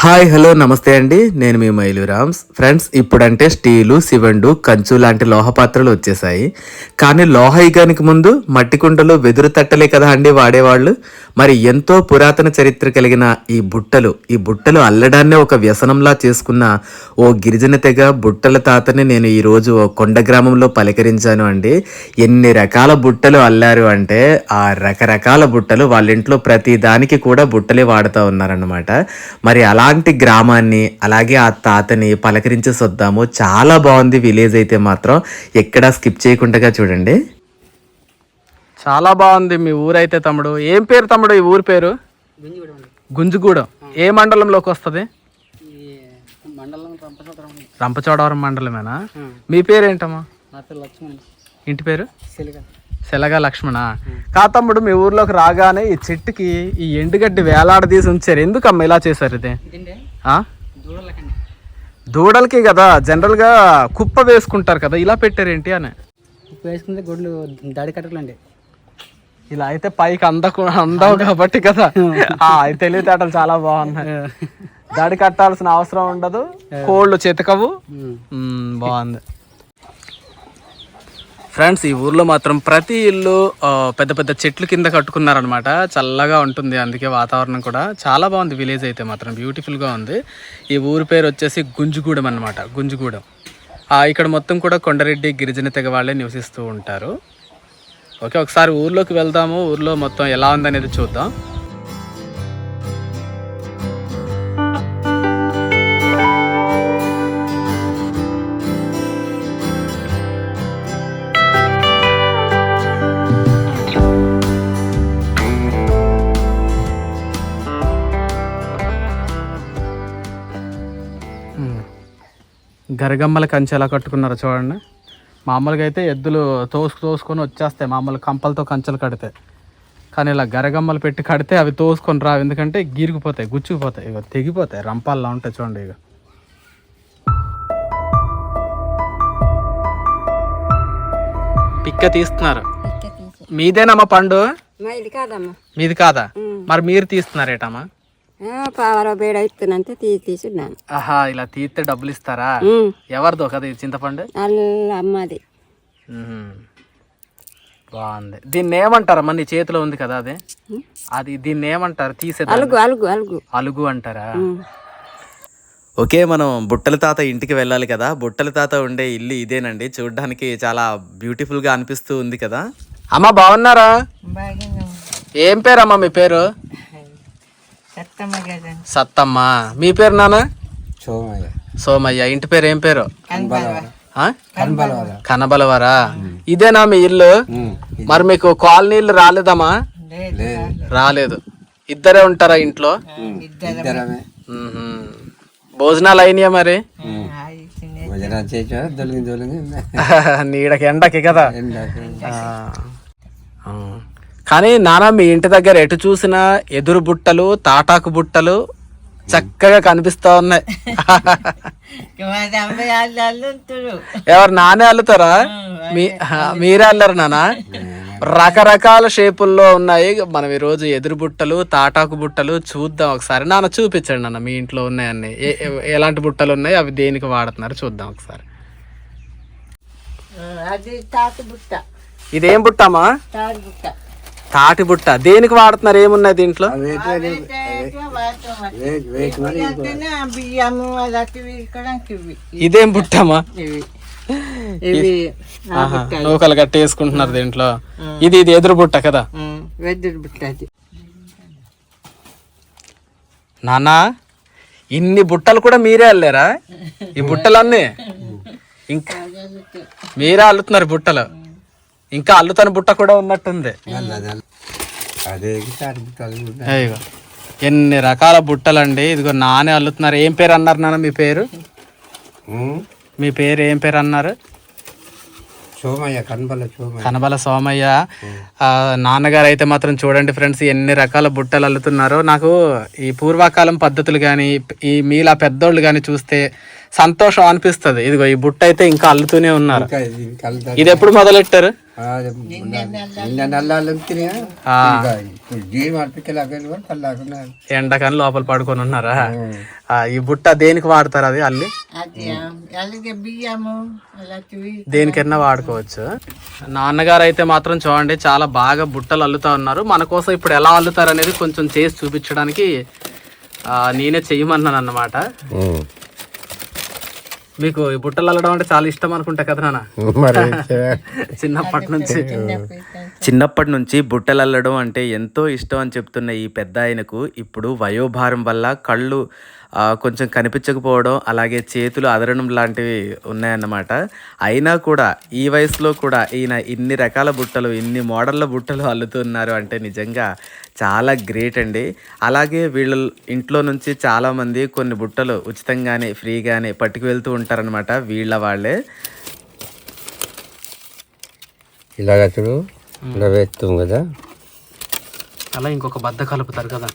Hi hello నమస్తే అండి. నేను మీ మైలు రామ్స్ ఫ్రెండ్స్ ఇప్పుడంటే స్టీలు శివండు కంచు లాంటి లోహ పాత్రలు వచ్చేసాయి కానీ లోహయుగానికి ముందు మట్టి కుండలు వెదురు తట్టలే కదా అండి వాడేవాళ్ళు. మరి ఎంతో పురాతన చరిత్ర కలిగిన ఈ బుట్టలు ఈ బుట్టలు అల్లడాన్నే ఒక వ్యసనంలా చేసుకున్న ఓ గిరిజన తెగ బుట్టల తాతని నేను ఈరోజు ఓ కొండ గ్రామంలో పలకరించాను అండి. ఎన్ని రకాల బుట్టలు అల్లారు అంటే ఆ రకరకాల బుట్టలు వాళ్ళ ఇంట్లో ప్రతి దానికి కూడా బుట్టలే వాడుతూ ఉన్నారన్నమాట. మరి అలా అలాంటి గ్రామాన్ని అలాగే ఆ తాతని పలకరించేసి వద్దాము చాలా బాగుంది విలేజ్ అయితే మాత్రం. ఎక్కడా స్కిప్ చేయకుండా చూడండి. చాలా బాగుంది మీ ఊరైతే తమ్ముడు. ఏం పేరు తమ్ముడు ఈ ఊరి పేరు? గుంజుగూడెం. ఏ మండలంలోకి వస్తుంది? మండలం రంపచోడవరం. రంపచోడవరం మండలమేనా? మీ పేరు ఏంటమ్మా నా పేరు లక్ష్మణ్. ఇంటి పేరు? సిలిగా లక్ష్మణ. కా తమ్ముడు మీ ఊర్లోకి రాగానే ఈ చెట్టుకి ఈ ఎండుగడ్డి వేలాడదీసి ఉంచారు. ఎందుకమ్మా ఇలా చేశారు ఇది? దూడలకి కదా. జనరల్గా కుప్ప వేసుకుంటారు కదా. ఇలా పెట్టారేంటి అని? ఉప్పు వేసుకుంటే గొడ్లు దాడి కట్టకలండి. ఇలా అయితే పైకి అందకు అందవు కాబట్టి కదా. తెలివితేటలు చాలా బాగున్నాయి. దాడి కట్టాల్సిన అవసరం ఉండదు. కోళ్ళు చెతకవు. బాగుంది. ఫ్రెండ్స్ ఈ ఊర్లో మాత్రం ప్రతి ఇల్లు పెద్ద పెద్ద చెట్లు కింద కట్టుకున్నారనమాట చల్లగా ఉంటుంది అందుకే వాతావరణం కూడా. చాలా బాగుంది విలేజ్ అయితే మాత్రం. బ్యూటిఫుల్గా ఉంది. ఈ ఊరి పేరు వచ్చేసి గుంజుగూడెం అనమాట గుంజుగూడెం. ఇక్కడ మొత్తం కూడా కొండరెడ్డి గిరిజన తెగ వాళ్ళే నివసిస్తూ ఉంటారు. ఓకే ఒకసారి ఊర్లోకి వెళ్దాము. ఊర్లో మొత్తం ఎలా ఉందనేది చూద్దాం. గరగమ్మల కంచె ఎలా కట్టుకున్నారో చూడండి. మామూలుగా అయితే ఎద్దులు తోసుకు తోసుకొని వచ్చేస్తాయి. మామూలు కంపలతో కంచెలు కడితే. కానీ ఇలా గరగమ్మలు పెట్టి కడితే అవి తోసుకొని రావు. ఎందుకంటే గీరుకుపోతాయి గుచ్చుకుపోతాయి. ఇక తెగిపోతాయి. రంపాల్లో ఉంటాయి చూడండి ఇక పిక్క తీస్తున్నారు. మీదేనమ్మా పండు? మీది కాదా? మరి మీరు తీస్తున్నారేటమ్మా పావర బేడ ఇస్తున్నంతే తీసి తీసున్నాను. ఆహా ఇలా తీస్తే డబ్బులు ఇస్తారా ఎవరిదో కదా ఇది చింతపండు? అల్ల అమ్మది. మ్మ్. బాగుంది. దీన్ని ఏమంటారమ్మా నీ చేతిలో ఉంది కదా అది. అది దీన్ని ఏమంటారు తీసే అలుగు అలుగు అలుగు. అలుగు అంటారా? ఓకే మనం బుట్టల తాత ఇంటికి వెళ్ళాలి కదా. బుట్టల తాత ఉండే ఇల్లు ఇదేనండి. చూడడానికి చాలా బ్యూటిఫుల్గా అనిపిస్తూ ఉంది కదా. అమ్మా బాగున్నారా? ఏం పేరమ్మా మీ పేరు? సత్తమ్మ మీ పేరు నాన్న? సోమయ్య. సోమయ్య. ఇంటి పేరు ఏం పేరు? కనబలవరా. ఇదేనా మీ ఇల్లు? మరి మీకు కాలనీలు రాలేదమ్మా? రాలేదు. ఇద్దరే ఉంటారా ఇంట్లో. భోజనాలు అయినాయా మరి? నీడకి ఎండకి కదా. ఎండాక. ఆ. ఆ. కానీ నాన్న మీ ఇంటి దగ్గర ఎటు చూసినా ఎదురు బుట్టలు తాటాకు బుట్టలు చక్కగా కనిపిస్తా ఉన్నాయి. ఎవరు నానే అల్లుతారా? మీరే అల్లరు నాన్న రకరకాల షేపుల్లో ఉన్నాయి. మనం ఈ రోజు ఎదురు బుట్టలు తాటాకు బుట్టలు చూద్దాం. ఒకసారి నాన్న చూపించండి నాన్న మీ ఇంట్లో ఉన్నాయన్ని. ఎలాంటి బుట్టలు ఉన్నాయి? అవి దేనికి వాడుతున్నారు? చూద్దాం ఒకసారి. అది తాటి బుట్ట. ఇదేం బుట్టమ్మా తాటి బుట్ట. తాటి బుట్ట. దేనికి వాడుతున్నారు? ఏమున్నాయి దీంట్లో? ఇదేం ఇవి. ఇవి ఆహా, నూకలు కట్టేసుకుంటున్నారు దీంట్లో. ఇది ఇది ఎదురు బుట్ట కదా? వెదురు బుట్ట అది. నానా ఇన్ని బుట్టలు కూడా మీరే అల్లారా? ఈ బుట్టలన్నీ? ఇంకా మీరే అల్లుతున్నారు బుట్టలు. ఇంకా అల్లుతాని బుట్ట కూడా ఉన్నట్టుంది. ఎన్ని రకాల బుట్టలండి. ఇదిగో నానే అల్లుతున్నారు. ఏం పేరు అన్నారు నాన్న మీ పేరు? మీ పేరు ఏం పేరు అన్నారు? సోమయ్య కనబల సోమయ్య. కనబల సోమయ్య. ఆ, నాన్నగారు అయితే మాత్రం చూడండి ఫ్రెండ్స్ ఎన్ని రకాల బుట్టలు అల్లుతున్నారో. నాకు ఈ పూర్వకాలం పద్ధతులు కానీ ఈ మీలా పెద్దోళ్ళు కానీ చూస్తే సంతోషం అనిపిస్తుంది. ఇదిగో ఈ బుట్ట అయితే ఇంకా అల్లుతూనే ఉన్నారు. ఇంకా ఇది కలుతా ఇది ఎప్పుడు మొదలెట్టారు? ఎండకని లోపల పడుకొని ఉన్నారా? ఆ, ఈ బుట్ట దేనికి వాడతారు అది అల్లి? దేనికైనా వాడుకోవచ్చు. నాన్నగారు అయితే మాత్రం చూడండి చాలా బాగా బుట్టలు అల్లుతా ఉన్నారు. మన కోసం ఇప్పుడు ఎలా అల్లుతారు అనేది కొంచెం చేసి చూపించడానికి ఆ, నేనే చెయ్యమన్నాను అన్నమాట మీకు ఈ బుట్టలు అల్లడం అంటే చాలా ఇష్టం అనుకుంటా కదా నాన్న? మరి? చిన్నప్పటి నుంచి. చిన్నప్పటి నుంచి బుట్టలు అల్లడం అంటే ఎంతో ఇష్టం అని చెప్తున్న ఈ పెద్ద ఆయనకు ఇప్పుడు వయోభారం వల్ల కళ్ళు కొంచెం కనిపించకపోవడం అలాగే చేతులు అదరడం లాంటివి ఉన్నాయన్నమాట. అయినా కూడా ఈ వయసులో కూడా ఈయన ఇన్ని రకాల బుట్టలు ఇన్ని మోడళ్ళ బుట్టలు అల్లుతున్నారు అంటే నిజంగా చాలా గ్రేట్ అండి. అలాగే వీళ్ళ ఇంట్లో నుంచి చాలామంది కొన్ని బుట్టలు ఉచితంగానే ఫ్రీగానే పట్టుకు వెళ్తూ ఉంటారనమాట వీళ్ళ వాళ్ళే. ఇలాగ చూడు ఇలా వేస్తాం కదా. అలా ఇంకొక బద్ద కలుపుతారు. కదా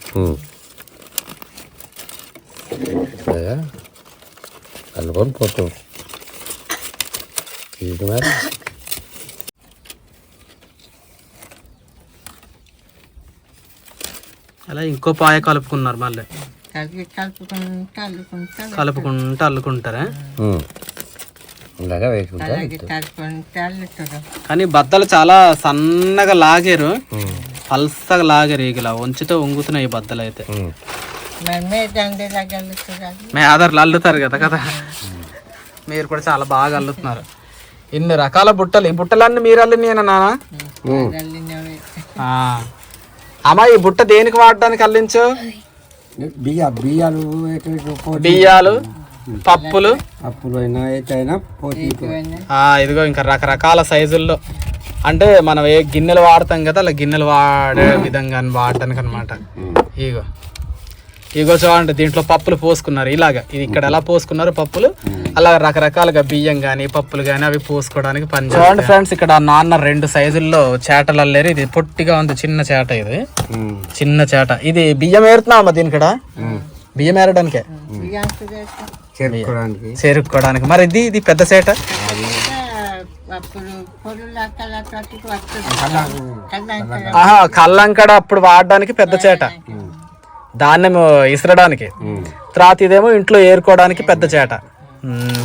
కలుపుకొని పోతాం ఇది మరి అలా ఇంకో పాయ కలుపుకున్నారు మళ్ళీ. కలుపుకుంటా అల్లుకుంటా కలుపుకుంటూ అల్లుకుంటారా? కానీ బద్దలు చాలా సన్నగా లాగారు. పల్సగా లాగారు ఇలా వంచితో వంగుతున్నాయి ఈ బద్దలు అయితే మీ ఆధార్లు అల్లుతారు కదా కదా. మీరు కూడా చాలా బాగా అల్లుతున్నారు. ఇన్ని రకాల బుట్టలు ఈ బుట్టలన్నీ మీరు అల్లినేనా నాన్న. అమ్మా ఈ బుట్ట దేనికి వాడడానికి అల్లించు? బియ్య బియ్యాలు బియ్యాలు పప్పులు. అప్పులు అయినా ఇదిగో ఇంకా రకరకాల సైజుల్లో. అంటే మనం ఏ గిన్నెలు వాడతాం కదా అలా గిన్నెలు వాడే విధంగా వాడటానికి అనమాట ఇగో ఇగో చూడండి దీంట్లో పప్పులు పోసుకున్నారు. ఇలాగా. ఇది ఇక్కడ ఎలా పోసుకున్నారు పప్పులు? అలా రకరకాలుగా బియ్యం కానీ పప్పులు కానీ అవి పోసుకోవడానికి పని చూడండి ఫ్రెండ్స్ ఇక్కడ నాన్న రెండు సైజుల్లో చేటలు అల్లేరు. ఇది పొట్టిగా ఉంది చిన్న చేట ఇది. చిన్న చేట. ఇది బియ్యం ఏరుతున్నామా దీని ఇక్కడ? బియ్యం ఏరడానికే? చేరుకోవడానికి మరి ఇది ఇది పెద్ద చేట? అప్పుడు పొరులు అక్కడ పట్టుకు వస్తుంది కళ్ళంక ఆహా కల్లంకడ అప్పుడు వాడడానికి పెద్ద చేట. ధాన్యం ఇసరడానికి. తర్వాత ఇదేమో ఇంట్లో ఏరుకోవడానికి పెద్ద చేట.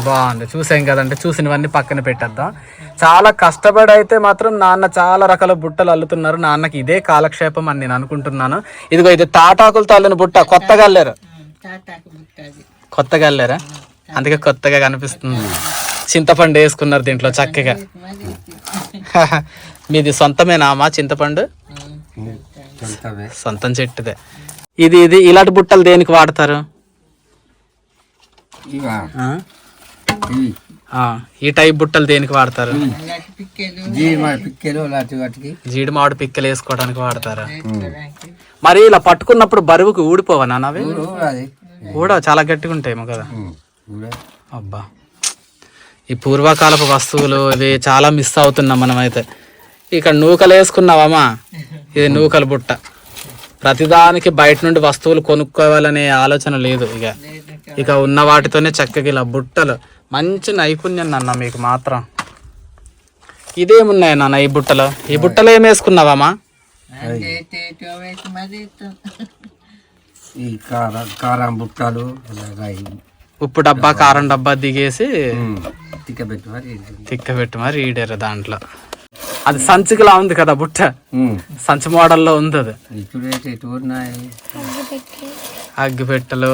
బాగుంది. చూసాం కదంటే చూసినవన్నీ పక్కన పెట్టేద్దాం. చాలా కష్టపడి అయితే మాత్రం నాన్న చాలా రకాల బుట్టలు అల్లుతున్నారు. నాన్నకి ఇదే కాలక్షేపం అని నేను అనుకుంటున్నాను. ఇదిగో ఇది తాటాకులతో అల్లిన బుట్ట కొత్తగా అల్లారు. కొత్తగా అల్లారా? అందుకే కొత్తగా కనిపిస్తుంది. చింతపండు వేసుకున్నారు దీంట్లో చక్కగా. మీది సొంతమేనా అమ్మా? చింతపండు? సొంతమే. సొంతం చెట్టుదే. ఇది ఇది ఇలాంటి బుట్టలు దేనికి వాడతారు? ఈ. టైప్ బుట్టలు దేనికి వాడతారు? జీడి మామిడి పిక్కలు వేసుకోవడానికి వాడతారా? మరి ఇలా పట్టుకున్నప్పుడు బరువుకు ఊడిపోవా నాన్న అవి? కూడా చాలా గట్టిగా ఉంటాయేమో కదా. అబ్బా. ఈ పూర్వకాలపు వస్తువులు ఇవి చాలా మిస్ అవుతున్నాం మనమైతే. ఇక్కడ నూకలు వేసుకున్నావమ్మా ఇది నూకల బుట్ట. ప్రతిదానికి బయట నుండి వస్తువులు కొనుక్కోవాలనే ఆలోచన లేదు ఇక ఇక ఉన్న వాటితోనే చక్కగా ఇలా బుట్టలు మంచి నైపుణ్యం నాన్న మీకు మాత్రం ఇదేమున్నాయి నాన్న ఈ బుట్టలో ఈ బుట్టలో ఏం వేసుకున్నావమ్మా అంటే తేటో వేసి మరి ఇస్తాం. ఈ కారం కారం బుట్టలు. ఉప్పు డబ్బా కారం డబ్బా దిగేసి. తిక్కబెట్టి మరి. తిక్కబెట్టి మరి ఈడారు దాంట్లో అది సంచికిలా ఉంది కదా బుట్ట. సంచి మోడల్లో ఉంది అది. అగ్గిపెట్టెలు.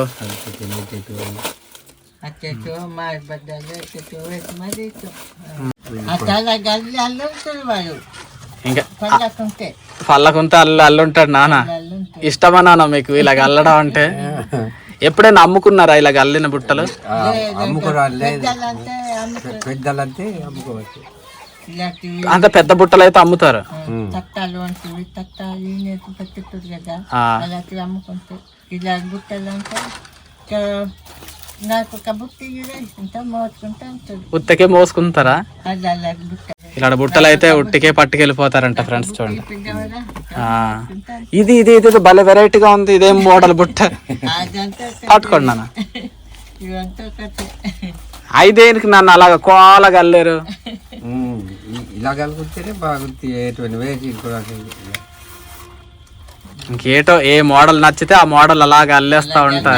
ఇంకా పళ్ళకుంత అల్లు అల్లుంటాడు నాన్న. ఇష్టమా నాన్న మీకు ఇలాగ అల్లడం అంటే? ఎప్పుడైనా అమ్ముకున్నారా ఇలాగ అల్లిన బుట్టలు? పెద్దలంటే అమ్ముకోవచ్చు. అంత పెద్ద బుట్టలు అయితే అమ్ముతారు. తట్టాలు అంటివి తట్టాలు కదా. అలాంటివి అమ్ముకుంటే ఇలా బుట్టలు అంటే నాకు ఒక బుట్ట వేసుకుంటా మోసుకుంటా ఉంటుంది ఉత్తకే మోసుకుంటారా? అది అలాంటి బుట్ట. ఇలా బుట్టలు అయితే ఉట్టికే పట్టుకెళ్ళిపోతారంట ఫ్రెండ్స్ చూడండి. ఇది ఇది ఇది భలే వెరైటీగా ఉంది ఇదేం మోడల్ బుట్ట. పట్టుకోండి నాన్న. ఐదేనికి నన్ను అలాగ కోలగా అల్లారు ఉమ్. ఈ- ఇలా కలుగుతేనే బాగుంది. ఎటువంటి వేసి కూడా ఇంకేటో ఏ మోడల్ నచ్చితే ఆ మోడల్ అలాగా అల్లేస్తా ఉంటా.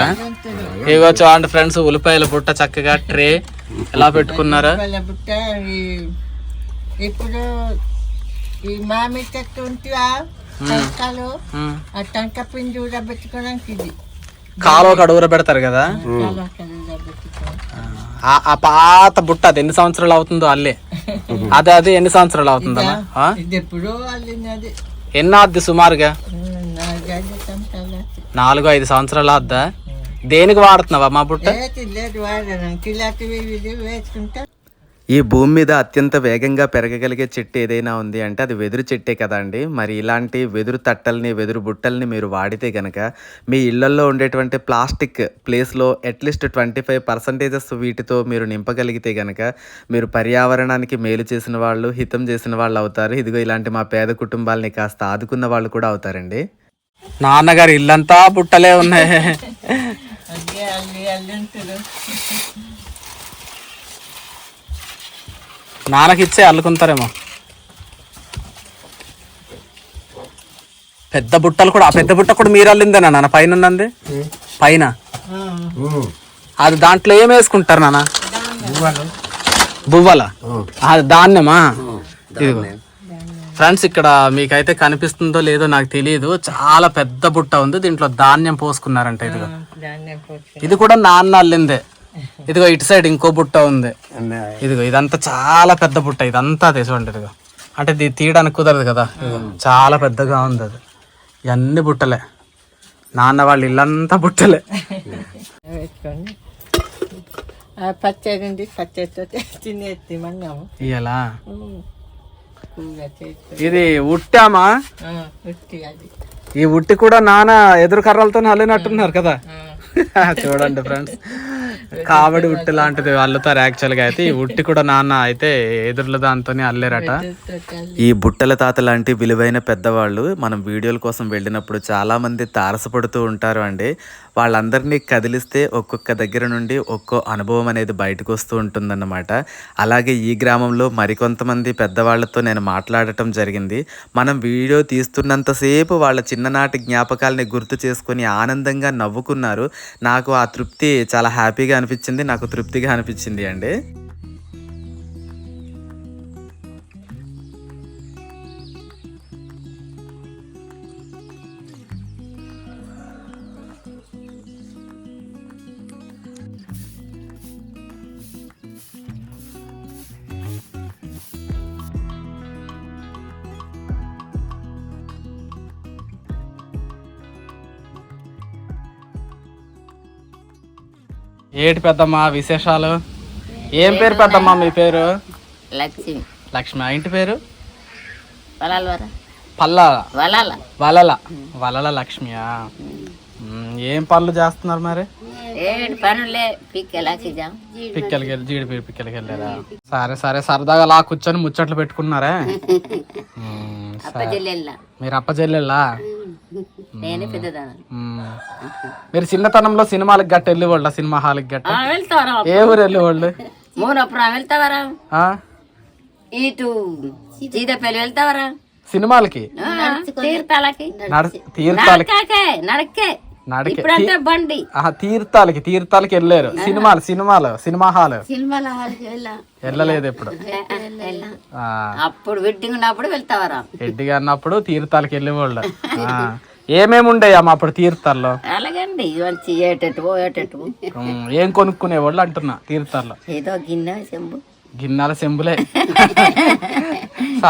ఇగో చూడండి ఫ్రెండ్స్ ఉల్లిపాయల పుట్ట చక్కగా ట్రే ఎలా పెట్టుకున్నారా. ఇప్పుడు ఈ మామిడి చెట్టు ఉంటుందా టంకాలు. ఆ టంక పిండి ఊడబెట్టుకోవడానికి ఇది. కాలువ కడుగుర పెడతారు కదా? ఆ పాత బుట్ట అది ఎన్ని సంవత్సరాలు అవుతుందో అల్లే. అదే అది ఎన్ని సంవత్సరాలు అవుతుందమ్మా వాళ్ళది ఎన్ని ఆద్ది సుమారుగా? నాలుగు ఐదు సంవత్సరాలు ఆద్దా దేనికి వాడుతున్నావా మా బుట్ట? ఈ భూమి మీద అత్యంత వేగంగా పెరగగలిగే చెట్టు ఏదైనా ఉంది అంటే అది వెదురు చెట్టే కదండి మరి ఇలాంటి వెదురు తట్టల్ని వెదురు బుట్టల్ని మీరు వాడితే గనక మీ ఇళ్ళలో ఉండేటువంటి ప్లాస్టిక్ ప్లేస్లో అట్లీస్ట్ ట్వంటీ ఫైవ్ పర్సంటేజెస్ వీటితో మీరు నింపగలిగితే గనక మీరు పర్యావరణానికి మేలు చేసిన వాళ్ళు హితం చేసిన వాళ్ళు అవుతారు. ఇదిగో ఇలాంటి మా పేద కుటుంబాలని కాస్త ఆదుకున్న వాళ్ళు కూడా అవుతారండి. నాన్నగారు ఇల్లంతా బుట్టలే ఉన్నాయి అదే అల్లి అల్లి ఉంటుంది నాన్నకి ఇచ్చే అల్లుకుంటారేమో. పెద్ద బుట్టలు కూడా ఆ పెద్ద బుట్ట కూడా మీరు అల్లిందేనా నాన్న? పైన ఉన్నది పైన? అది దాంట్లో ఏం వేసుకుంటారు నాన్న? బువ్వల. అది ధాన్యమా? ఇదిగో. ఫ్రెండ్స్ ఇక్కడ మీకైతే కనిపిస్తుందో లేదో నాకు తెలియదు చాలా పెద్ద బుట్ట ఉంది. దీంట్లో ధాన్యం పోసుకున్నారంట ఇదిగో. ఇది కూడా నాన్న అల్లిందే. ఇదిగో ఇటు సైడ్ ఇంకో బుట్ట ఉంది. ఇదిగో ఇదంతా చాలా పెద్ద బుట్ట ఇదంతా అదే చూడండి ఇదిగో. అంటే ఇది తీయడానికి కుదరదు కదా. చాలా పెద్దగా ఉంది అది. ఇవన్నీ బుట్టలే. నాన్న వాళ్ళ ఇల్లంతా బుట్టలే. పచ్చడి పచ్చడితో ఇయ్యలా? ఇది ఉట్టామా? ఉట్టి అది. ఈ ఉట్టి కూడా నాన్న ఎదురు కర్రలతో అల్లినట్టున్నారు కదా. చూడండి ఫ్రెండ్స్ కావడి ఉట్టి లాంటిది అల్లుతారు యాక్చువల్గా అయితే. ఈ ఉట్టి కూడా నాన్న అయితే ఎదురుల దాంతోనే అల్లేరట. ఈ బుట్టల తాత లాంటి విలువైన పెద్దవాళ్ళు మనం వీడియోల కోసం వెళ్ళినప్పుడు చాలామంది తారసపడుతూ ఉంటారు అండి. వాళ్ళందరినీ కదిలిస్తే ఒక్కొక్క దగ్గర నుండి ఒక్కో అనుభవం అనేది బయటకు వస్తూ ఉంటుందన్నమాట. అలాగే ఈ గ్రామంలో మరికొంతమంది పెద్దవాళ్ళతో నేను మాట్లాడటం జరిగింది. మనం వీడియో తీస్తున్నంతసేపు వాళ్ళ చిన్ననాటి జ్ఞాపకాలని గుర్తు చేసుకొని ఆనందంగా నవ్వుకున్నారు. నాకు ఆ తృప్తి చాలా హ్యాపీగా అనిపించింది నాకు తృప్తిగా అనిపించింది అండి. ఏటి పెద్దమ్మా విశేషాలు? ఏం పేరు పెద్దమ్మా మీ పేరు? లక్ష్మి. ఇంటి పేరు? వలాల పల్ల వలాల. లక్ష్మియా ఏం పనులు చేస్తున్నారు మరి? పిక్కెలాకి వెళ్ళి జీడిపి పిక్కలకి వెళ్ళారా? సరే సరే సరదాగా అలా కూర్చొని ముచ్చట్లు పెట్టుకున్నారా? మీరు అప్ప చెల్లెళ్ళా నేనే పెద్దదాన్ని. మీరు చిన్నతనంలో సినిమాలకు గట్ట వెళ్ళేవాళ్ళ? సినిమా హాల్కి గట్ట? వెళ్తావరా? ఏ ఊరు వెళ్ళేవాళ్ళు? మూనప్పుడు వెళ్తావరా? ఆ? ఇటు చీదపల్లి వెళ్తావరా? సినిమాలకి? తీర్థాలకి. నడ తీర్థాలకి. నడకే. బండి. తీర్థాలకి తీర్థాలకి వెళ్ళారు. సినిమాలు సినిమాలు సినిమా హాల్. సినిమాల హాల్కి వెళ్ళా. వెళ్ళలేదు ఇప్పుడు ఆ, అప్పుడు వెడ్డింగ్ ఉన్నప్పుడు వెళ్తావరా? ఎడ్డిగా అన్నప్పుడు తీర్థాలకి వెళ్ళేవాళ్ళు. ఆ, ఏమేమి ఉండేవి అమ్మ అప్పుడు తీర్థాల్లో? అలాగండి మంచి ఏటెట్టు ఉమ్, ఏం కొనుక్కునేవాళ్ళు అంటున్నా తీర్థాల్లో? ఏదో గిన్నె చెంబు. గిన్నెల సెంబులే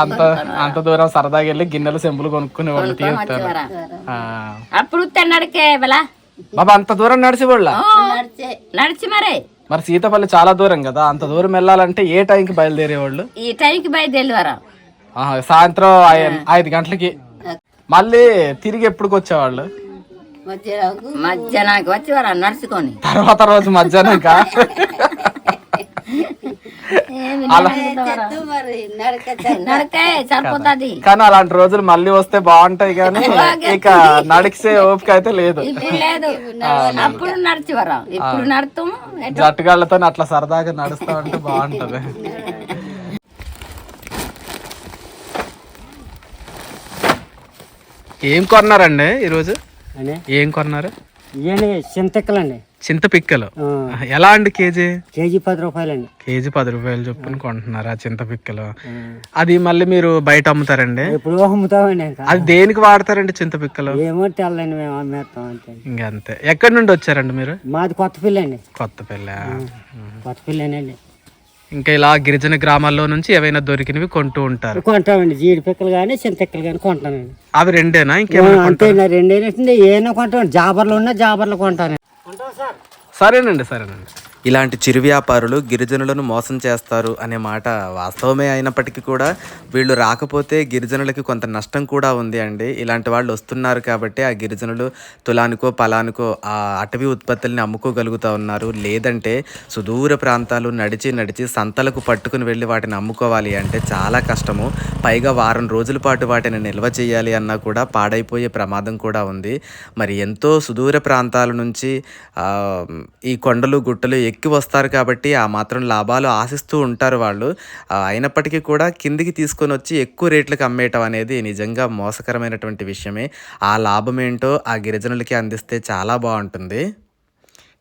అంత అంత దూరం సరదాగా వెళ్ళి గిన్నెల సెంబులు కొనుక్కునేవాళ్ళు తీర్థాలు. అప్పుడు నడకే బాబా అంత దూరం నడిచేవాళ్ళ? నడిచి మరే. మరి సీతపల్లి చాలా దూరం కదా అంత దూరం వెళ్ళాలంటే ఏ టైంకి బయలుదేరేవాళ్ళు? ఈ టైంకి బయలుదేరివారా? ఆహా, సాయంత్రం ఐదు గంటలకి. మళ్ళీ తిరిగి ఎప్పుడుకి వచ్చేవాళ్ళు? మధ్యాహ్నానికి వచ్చేవారా నడుచుకొని. తర్వాత రోజు మధ్యాహ్నం కానీ అలాంటి రోజులు మళ్ళీ వస్తే బాగుంటాయి కానీ ఇక నడిచే ఓపిక అయితే లేదు. అప్పుడు నడిచివరా. ఇప్పుడు నడుతాము. జట్టుగాళ్ళతో అట్లా సరదాగా నడుస్తా ఉంటే బాగుంటది. ఏం కొన్నారండి ఈరోజు? ఏం కొన్నారు? ఇవన్నీ చింతక్కలండి చింత పిక్కలు ఎలా అండి కేజీ? కేజీ పది రూపాయలండి. కేజీ పది రూపాయలు చొప్పున కొంటున్నారు ఆ. చింత పిక్కలు అది మళ్ళీ మీరు బయట అమ్ముతారండి? ఎప్పుడు అమ్ముతామండి అది దేనికి వాడతారండి చింత పిక్కలు ఏమో తెల్లండి మేము అమ్మేస్తాం అంతే. ఇంకా అంతే. ఎక్కడి నుండి వచ్చారండి మీరు? మాది కొత్త పిల్ల అండి కొత్త పిల్ల. కొత్త పిల్లనండి ఇంకా ఇలా గిరిజన గ్రామాల్లో నుంచి ఏవైనా దొరికినవి కొంటూ ఉంటారు. కొంటామండి. జీడి పిక్కలు కానీ చింతక్కలు కానీ కొంటానండి. అవి రెండేనా? ఇంకేమైనా అంతే నా రెండేనంటే ఏమైనా కొంటాం జాబర్లు ఉన్నా జాబర్లు కొంటాను కొంటాం సార్ సరేనండి సరేనండి. ఇలాంటి చిరు వ్యాపారులు గిరిజనులను మోసం చేస్తారు అనే మాట వాస్తవమే అయినప్పటికీ కూడా వీళ్ళు రాకపోతే గిరిజనులకి కొంత నష్టం కూడా ఉంది అండి. ఇలాంటి వాళ్ళు వస్తున్నారు కాబట్టి ఆ గిరిజనులు తులానికో పలానికో ఆ అటవీ ఉత్పత్తుల్ని అమ్ముకోగలుగుతూ ఉన్నారు. లేదంటే సుదూర ప్రాంతాలు నడిచి నడిచి సంతలకు పట్టుకుని వెళ్ళి వాటిని అమ్ముకోవాలి అంటే చాలా కష్టము. పైగా వారం రోజుల పాటు వాటిని నిల్వ చేయాలి అన్నా కూడా పాడైపోయే ప్రమాదం కూడా ఉంది. మరి ఎంతో సుదూర ప్రాంతాల నుంచి ఈ కొండలు గుట్టలు ఎక్కి వస్తారు కాబట్టి ఆ మాత్రం లాభాలు ఆశిస్తూ ఉంటారు వాళ్ళు. అయినప్పటికీ కూడా కిందికి తీసుకొని వచ్చి ఎక్కువ రేట్లకు అమ్మేయటం అనేది నిజంగా మోసకరమైనటువంటి విషయమే. ఆ లాభం ఏంటో ఆ గిరిజనులకి అందిస్తే చాలా బాగుంటుంది.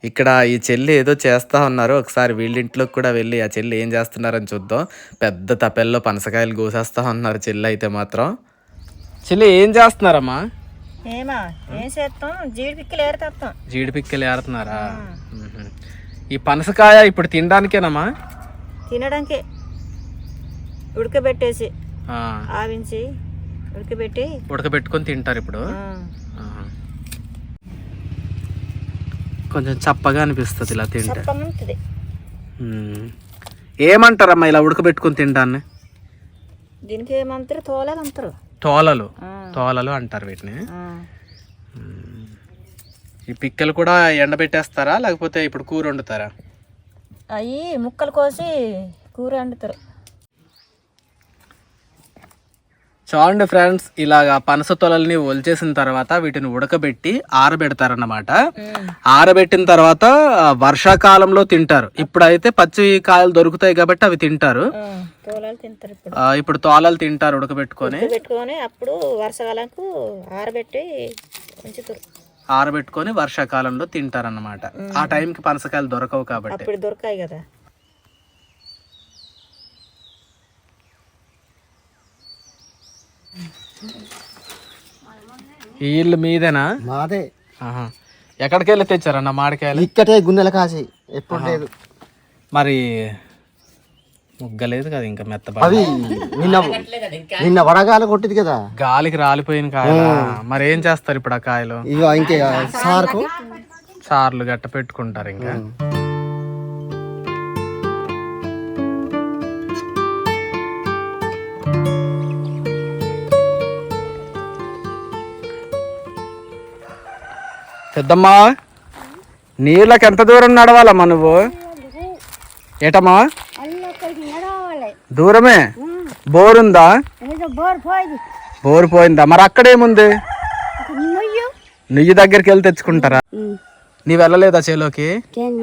ఇక్కడ ఈ చెల్లి ఏదో చేస్తా ఉన్నారు. ఒకసారి వీళ్ళింట్లోకి కూడా వెళ్ళి ఆ చెల్లి ఏం చేస్తున్నారని చూద్దాం. పెద్ద తపెల్లో పనసకాయలు కోసేస్తా ఉన్నారు చెల్లి అయితే మాత్రం. చెల్లి ఏం చేస్తున్నారమ్మా? ఏమా? ఏం చేస్తాం? జీడి పిక్కలు ఏరుతాం. జీడి పిక్కలు ఏరుతున్నారా. ఈ పనసకాయ ఇప్పుడు తినడానికేనమ్మా? తినడానికి. ఉడకబెట్టేసి ఆవించి ఉడకబెట్టి. ఉడకబెట్టుకొని తింటారు ఇప్పుడు. కొంచెం చప్పగా అనిపిస్తుంది ఇలా తింటే. ఏమంటారమ్మా ఇలా ఉడకబెట్టుకొని తినడాన్ని? దీనికి ఏమంటారు? తోలేదు అంటారు. తోలలు. తోలలు అంటారు వీటిని. ఈ పిక్కలు కూడా ఎండబెట్టేస్తారా? లేకపోతే ఇప్పుడు కూర వండుతారా? అవి ముక్కలు కోసి కూర వండుతారు. చూడండి ఫ్రెండ్స్ ఇలాగా పనస తొలల్ని ఒలిచేసిన తర్వాత వీటిని ఉడకబెట్టి ఆరబెడతారన్నమాట. ఆరబెట్టిన తర్వాత వర్షాకాలంలో తింటారు. ఇప్పుడైతే పచ్చి కాయలు దొరుకుతాయి కాబట్టి అవి తింటారు. ఆ, తోలాలు తింటారు ఇప్పుడు. తోలలు తింటారు ఉడకబెట్టుకొని. అప్పుడు వర్షకాలకు ఆరబెట్టి ఉంచుతారు. ఆరబెట్టుకొని వర్షాకాలంలో తింటారన్నమాట. ఆ టైంకి పనసకాయలు దొరకవు కాబట్టి. అప్పుడు దొరకాయి కదా. ఈ ఇల్లు మీదేనా? మాదే. ఎక్కడికి వెళ్ళి తెచ్చారన్న మామిడికాయలు ఇక్కటే గున్నెల కాసి ఎప్పుడు లేదు. మరి ముగ్గలేదు కదా ఇంకా మెత్త అవి నిన్న నిన్న వడగాల కొట్టింది కదా. గాలికి రాలిపోయిన కాయలు? మరి ఏం చేస్తారు ఇప్పుడు ఆ కాయలు? ఇక ఇంకే సార్కు. చార్లు గట్ట పెట్టుకుంటారు ఇంకా. పెద్దమ్మా నీళ్ళకి ఎంత దూరం నడవాలమ్మా నువ్వు? ఏటమ్మా? దూరమే? బోరుందా? బోరు పోయిందా. మరి అక్కడేముంది? నుయ్యి. దగ్గరికి వెళ్ళి తెచ్చుకుంటారా? నీ వెళ్ళలేదా చేలోకి?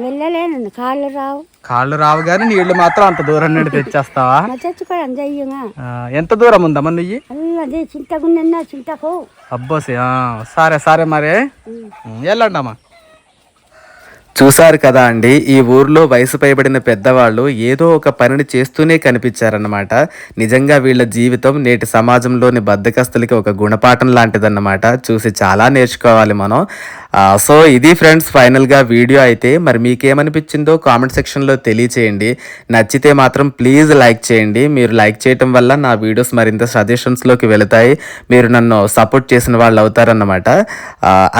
వెళ్ళలేను కాళ్ళు రావు. కాళ్ళు రావు కానీ నీళ్ళు మాత్రం అంత దూరం నుండి తెచ్చేస్తావా? ఎంత దూరం ఉందమ్మా నుయ్యి? చింతకు అబ్బోసి సరే సరే మరి. వెళ్ళండి అమ్మా చూశారు కదా అండి ఈ ఊర్లో వయసు పైబడిన పెద్దవాళ్ళు ఏదో ఒక పనిని చేస్తూనే కనిపించారన్నమాట. నిజంగా వీళ్ళ జీవితం నేటి సమాజంలోని బద్దకస్తులకి ఒక గుణపాఠం లాంటిదన్నమాట. చూసి చాలా నేర్చుకోవాలి మనం. సో ఇది ఫ్రెండ్స్ ఫైనల్గా వీడియో అయితే. మరి మీకేమనిపించిందో కామెంట్ సెక్షన్లో తెలియచేయండి. నచ్చితే మాత్రం ప్లీజ్ లైక్ చేయండి. మీరు లైక్ చేయటం వల్ల నా వీడియోస్ మరింత సజెషన్స్లోకి వెళతాయి. మీరు నన్ను సపోర్ట్ చేసిన వాళ్ళు అవుతారన్నమాట.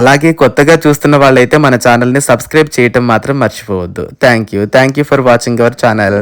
అలాగే కొత్తగా చూస్తున్న వాళ్ళైతే మన ఛానల్ని సబ్స్క్రైబ్ చేయటం మాత్రం మర్చిపోవద్దు. Thank you. Thank you for watching our channel.